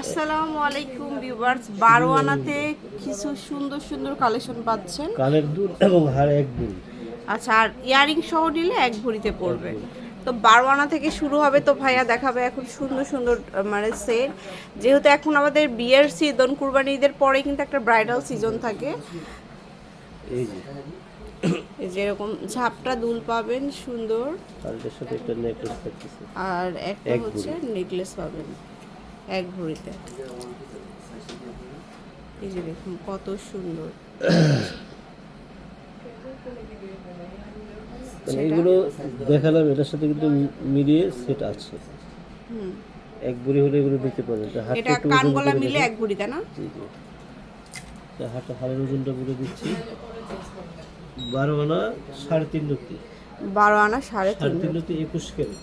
আসসালামু আলাইকুম ভিউয়ার্স বারো আনাতে কিছু সুন্দর সুন্দর কালেকশন পাচ্ছেন। কানের দুল এবং হাড় এক দুল আচ্ছা আর ইয়ারিং সহ নিলে এক ভরিতে পড়বে। তো বারো আনা থেকে শুরু হবে তো ভাইয়া দেখাবে এখন সুন্দর সুন্দর মানে সেট। যেহেতু এখন আমাদের বিয়ের সিজন কুরবানি ঈদের পরে কিন্তু একটা ব্রাইডাল সিজন থাকে। এই যে। এই যেরকম ঝাপটা দুল পাবেন সুন্দর। আর একটা হচ্ছে নেকলেস পাবেন। এক ভরিতে। এই যে দেখুন কত সুন্দর। মানে এগুলো দেখালাম এটার সাথে কিন্তু মিলিয়ে সেট আছে। হুম। এক বুড়ি হলে এগুলো দিতে পারেন এটা কান গলা মিলে। এক না? জি জি। এটা হাতটা হাড়ের ওজনটা বলে দিচ্ছি। বারো আনা সাড়ে তিন লক্তি বারো আনা সাড়ে তিন লক্তি একুশ ক্যারেট।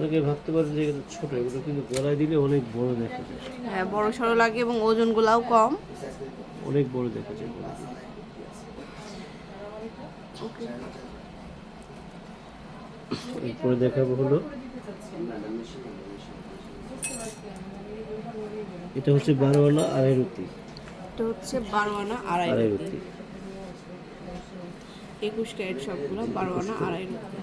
অনেকে ভাবতে পারেন যে এগুলো ছোট এগুলো কিন্তু গলায় দিলে অনেক বড় দেখা যায়। হ্যাঁ বড় সড়ো লাগে এবং ওজনগুলাও কম। অনেক বড় দেখা যায় এরপরে দেখাবো হলো এটা হচ্ছে বারো আনা আড়াই রুটি। এটা হচ্ছে বারো আনা আড়াই রুটি। একুশ ক্যারেট সবগুলো বারো আনা আড়াই রুটি।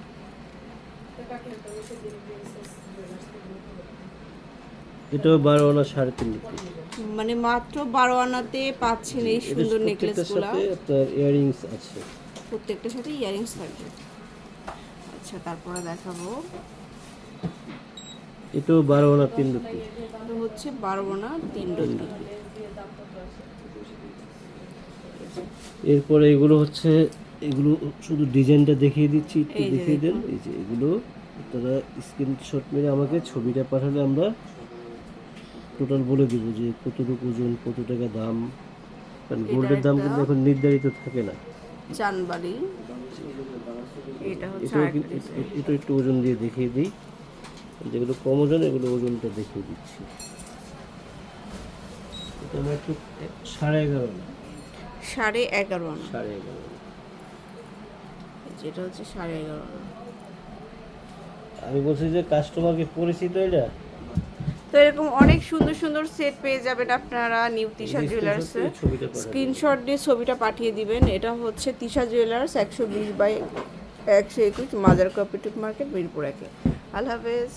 এটাও বারো আনা সাড়ে তিন মানে মাত্র বারো আনাতে পাচ্ছেন এই সুন্দর নেকলেসগুলা আপনার ইয়ারিংস আছে। প্রত্যেকটার সাথে ইয়ারিংস থাকবে। আচ্ছা তারপরে দেখাবো। এটাও বারো আনা তিন এটা হচ্ছে বারো আনা তিন রুটি এরপরে এগুলো হচ্ছে এগুলো শুধু ডিজাইনটা দেখিয়ে দিচ্ছি একটু দেখিয়ে দেন। এই যে এগুলো তারা স্ক্রিনশট মেরে আমাকে ছবিটা পাঠালে আমরা টোটাল বলে দিব যে কতটুকু ওজন কত টাকা দাম। কারণ গোল্ডের দাম কিন্তু এখন নির্ধারিত থাকে না। চানবাড়ি এটা হচ্ছে এটা একটু ওজন দিয়ে দেখিয়ে দিই। যেগুলো কম ওজন এগুলো ওজনটা দেখিয়ে দিচ্ছি। এটা আমার একটু সাড়ে এগারো না? সাড়ে এগারো সাড়ে এগারো। যেটা হচ্ছে সাড়ে এগারো আমি বলছি যে কাস্টমারকে পরিচিত এটা? তো এরকম অনেক সুন্দর সুন্দর সেট পেয়ে যাবেন আপনারা নিউ তিশা জুয়েলার্সে স্ক্রিনশট দিয়ে ছবিটা পাঠিয়ে দিবেন। এটা হচ্ছে তিশা জুয়েলার্স একশো বিশ বাই একশো একুশ মাজার কপিটুক মার্কেট মিরপুর একে। আল্লাহ হাফেজ।